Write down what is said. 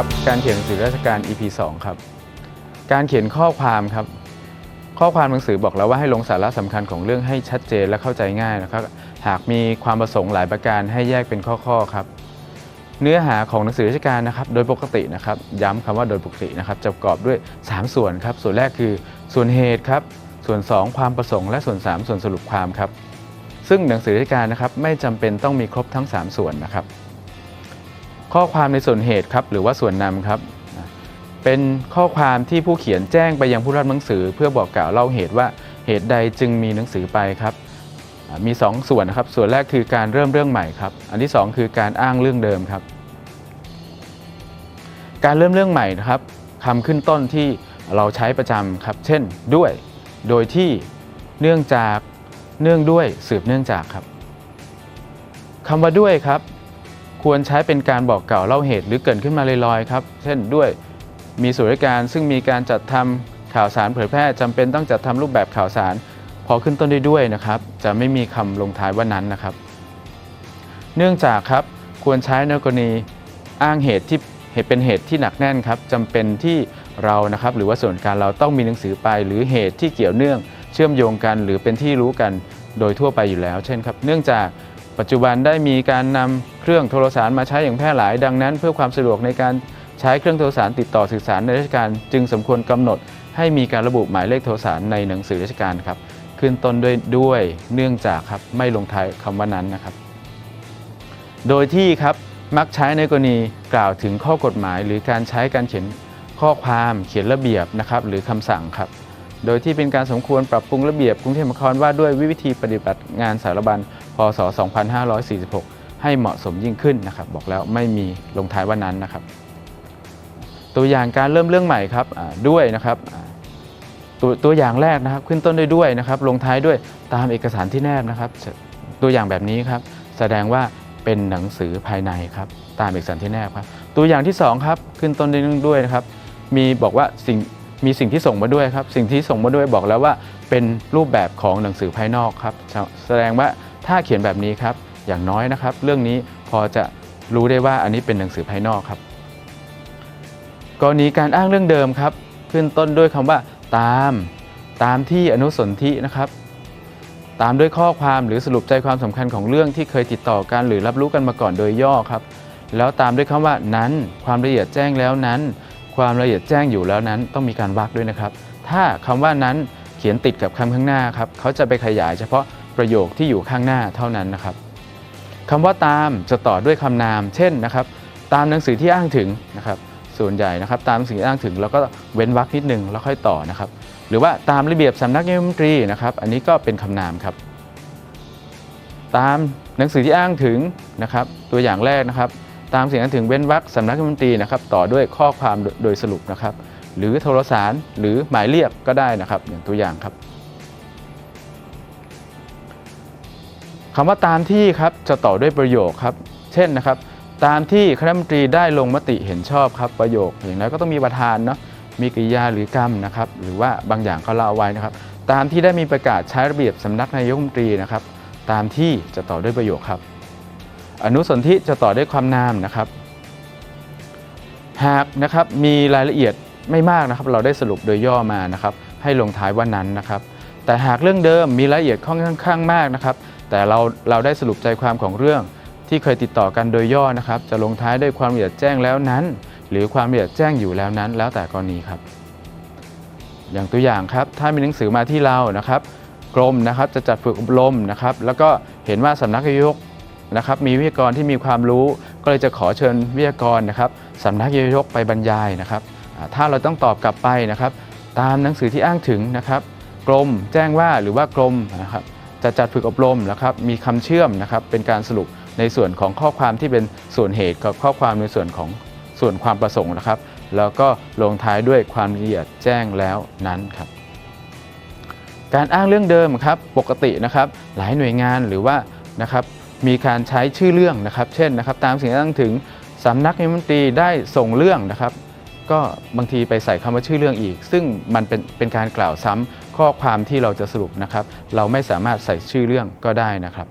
ครับการเขียนหนังสือราชการ EP 2ครับการเขียนข้อความครับข้อความหนังสือบอกแล้วว่าให้ลงสาระสำคัญของเรื่องให้ชัดเจนและเข้าใจง่ายนะครับหากมีความประสงค์หลายประการให้แยกเป็นข้อๆครับเนื้อหาของหนังสือราชการนะครับ โดยปกตินะครับ ย้ำคำว่าโดยปกตินะครับจะประกอบด้วย 3 ส่วนครับ ส่วนแรกคือส่วนเหตุครับ ส่วน 2 ความประสงค์และส่วน 3 ส่วนสรุปความครับ ซึ่งหนังสือราชการนะครับไม่จำเป็นต้องมีครบทั้ง 3 ส่วนนะครับ ข้อความในส่วนเหตุครับหรือว่าส่วนนำครับ เป็นข้อความที่ผู้เขียนแจ้งไปยังผู้รับหนังสือ เพื่อบอกกล่าวเล่าเหตุว่าเหตุใดจึงมีหนังสือไปครับมี 2 ส่วนนะครับ ส่วนแรกคือการเริ่มเรื่องใหม่ครับ อันที่ 2 คือการอ้างเรื่องเดิมครับ การเริ่มเรื่องใหม่นะครับคำขึ้นต้นที่เราใช้ประจำครับ เช่น ด้วย โดยที่เนื่องจากเนื่องด้วยสืบเนื่องจากครับคำว่าด้วยครับ ควรใช้เป็นการบอกกล่าวเล่าเหตุหรือเกรินขึ้นมาลอยๆครับ เช่นด้วยมีส่วนราชการซึ่งมีการจัดทำข่าวสารเผยแพร่จำเป็นต้องจัดทำรูปแบบข่าวสาร พอขึ้นต้นด้วยด้วยนะครับ จะไม่มีคำลงท้ายว่านั้นนะครับ เนื่องจากครับควรใช้ในกรณีอ้างเหตุที่เหตุเป็นเหตุที่หนักแน่นครับจำเป็นที่เรานะครับ หรือว่าส่วนการเราต้องมีหนังสือไป หรือเหตุที่เกี่ยวเนื่อง เชื่อมโยงกัน หรือเป็นที่รู้กันโดยทั่วไปอยู่แล้ว เช่นครับ เนื่องจากปัจจุบันได้มีการนำ เครื่องโทรสารมาใช้อย่างแพร่หลาย ดังนั้น เพื่อความสะดวกในการใช้เครื่องโทรสารติดต่อสื่อสารในราชการ จึงสมควรกำหนด ให้มีการระบุหมายเลขโทรสารในหนังสือราชการครับขึ้นต้นด้วยด้วยเนื่องจากครับไม่ลงท้ายคำว่านั้นนะครับ โดยที่ครับมักใช้ในกรณีกล่าวถึงข้อกฎหมาย หรือการใช้การเขียนข้อความเขียนระเบียบนะครับหรือคำสั่งครับ โดยที่เป็นการสมควรปรับปรุงระเบียบกรุงเทพมหานครว่าด้วยวิธีปฏิบัติงานสารบัญพศ 2546 ให้เหมาะสมยิ่งขึ้นนะครับ บอกแล้วไม่มีลงท้ายว่านั้นนะครับ ตัวอย่างการเริ่มเรื่องใหม่ครับด้วยนะครับตัวตัวอย่างแรกนะครับขึ้นต้นด้วยด้วยนะครับ ลงท้ายด้วยตามเอกสารที่แนบนะครับ ตัวอย่างแบบนี้ครับ แสดงว่าเป็นหนังสือภายในครับ ตามเอกสารที่แนบครับ ตัวอย่างที่สองครับขึ้นต้นด้วยด้วยนะครับ มีบอกว่าสิ่งมีสิ่งที่ส่งมาด้วยครับ สิ่งที่ส่งมาด้วยบอกแล้วว่าเป็นรูปแบบของหนังสือภายนอกครับ แสดงว่าถ้าเขียนแบบนี้ครับ อย่างน้อยนะครับ เรื่องนี้พอจะรู้ได้ว่าอันนี้เป็นหนังสือภายนอกครับ กรณีการอ้างเรื่องเดิมครับ ขึ้นต้นด้วยคำว่า ตาม ตามที่อนุสนธินะครับ ตามด้วยข้อความหรือสรุปใจความสำคัญของเรื่องที่เคยติดต่อกันหรือรับรู้กันมาก่อนโดยย่อครับ แล้วตามด้วยคำว่านั้น ความละเอียดแจ้งแล้วนั้น ความละเอียดแจ้งอยู่แล้วนั้นต้องมีการวรรคด้วยนะครับ ถ้าคำว่านั้นเขียนติดกับคำข้างหน้าครับเขาจะไปขยายเฉพาะประโยคที่อยู่ข้างหน้าเท่านั้นนะครับ คำว่าตามจะต่อด้วยคำนาม เช่นนะครับตามหนังสือที่อ้างถึงนะครับส่วนใหญ่นะครับตามหนังสือที่อ้างถึงแล้วก็เว้นวรรคนิดนึงแล้วค่อยต่อนะครับหรือว่าตามระเบียบสำนักนายกรัฐมนตรีนะครับอันนี้ก็เป็นคำนามครับ ตามหนังสือที่อ้างถึงนะครับตัวอย่างแรกนะครับ ตามสิ่งอ้างถึงเว้นวรรคสำนักนายกรัฐมนตรีนะครับต่อด้วยข้อความโดโดยสรุปนะครับหรือโทรสารหรือหมายเรียกก็ได้นะครับอย่างตัวอย่างครับ คำว่าตามที่ครับจะต่อด้วยประโยคครับ เช่นนะครับ ตามที่คณะมนตรีได้ลงมติเห็นชอบครับประโยค อย่างน้อยก็ต้องมีประธานเนาะมีกริยาหรือกรรมนะครับ หรือว่าบางอย่างก็เล่าเอาไว้นะครับ ตามที่ได้มีประกาศใช้ระเบียบสำนักนายกรัฐมนตรีนะครับ ตามที่จะต่อด้วยประโยคครับ อนุสนธิจะต่อด้วยความนามนะครับ หากนะครับมีรายละเอียดไม่มากนะครับ เราได้สรุปโดยย่อมานะครับ ให้ลงท้ายว่านั้นนะครับ แต่หากเรื่องเดิมมีรายละเอียดค่อนข้างมากนะครับ แต่เราเราได้สรุปใจความของเรื่องที่เคยติดต่อกันโดยย่อนะครับ จะลงท้ายด้วยความละเอียดแจ้งแล้วนั้น หรือความละเอียดแจ้งอยู่แล้วนั้น แล้วแต่กรณีครับ อย่างตัวอย่างครับ ถ้ามีหนังสือมาที่เรานะครับกรมนะครับจะจัดฝึกอบรมนะครับ แล้วก็เห็นว่าสำนักนายกนะครับ มีวิทยากรที่มีความรู้ ก็เลยจะขอเชิญวิทยากรนะครับสำนักนายกไปบรรยายนะครับ ถ้าเราต้องตอบกลับไปนะครับ ตามหนังสือที่อ้างถึงนะครับกรมแจ้งว่าหรือว่ากรมนะครับ จะจัดฝึกอบรมนะครับมีคำเชื่อมนะครับเป็นการสรุปในส่วนของข้อความที่เป็นส่วนเหตุกับข้อความในส่วนของส่วนความประสงค์นะครับ แล้วก็ลงท้ายด้วยความละเอียดแจ้งแล้วนั้นครับ การอ้างเรื่องเดิมครับปกตินะครับหลายหน่วยงานหรือว่านะครับมีการใช้ชื่อเรื่องนะครับ เช่นนะครับ ตามสิ่งที่อ้งถึงสำนักนายกรัฐมนตรีได้ส่งเรื่องนะครับ ก็บางทีไปใส่คำว่าชื่อเรื่องอีก ซึ่งมันเป็นเป็นการกล่าวซ้ำ ข้อความที่เราจะสรุปนะครับ เราไม่สามารถใส่ชื่อเรื่องก็ได้นะครับ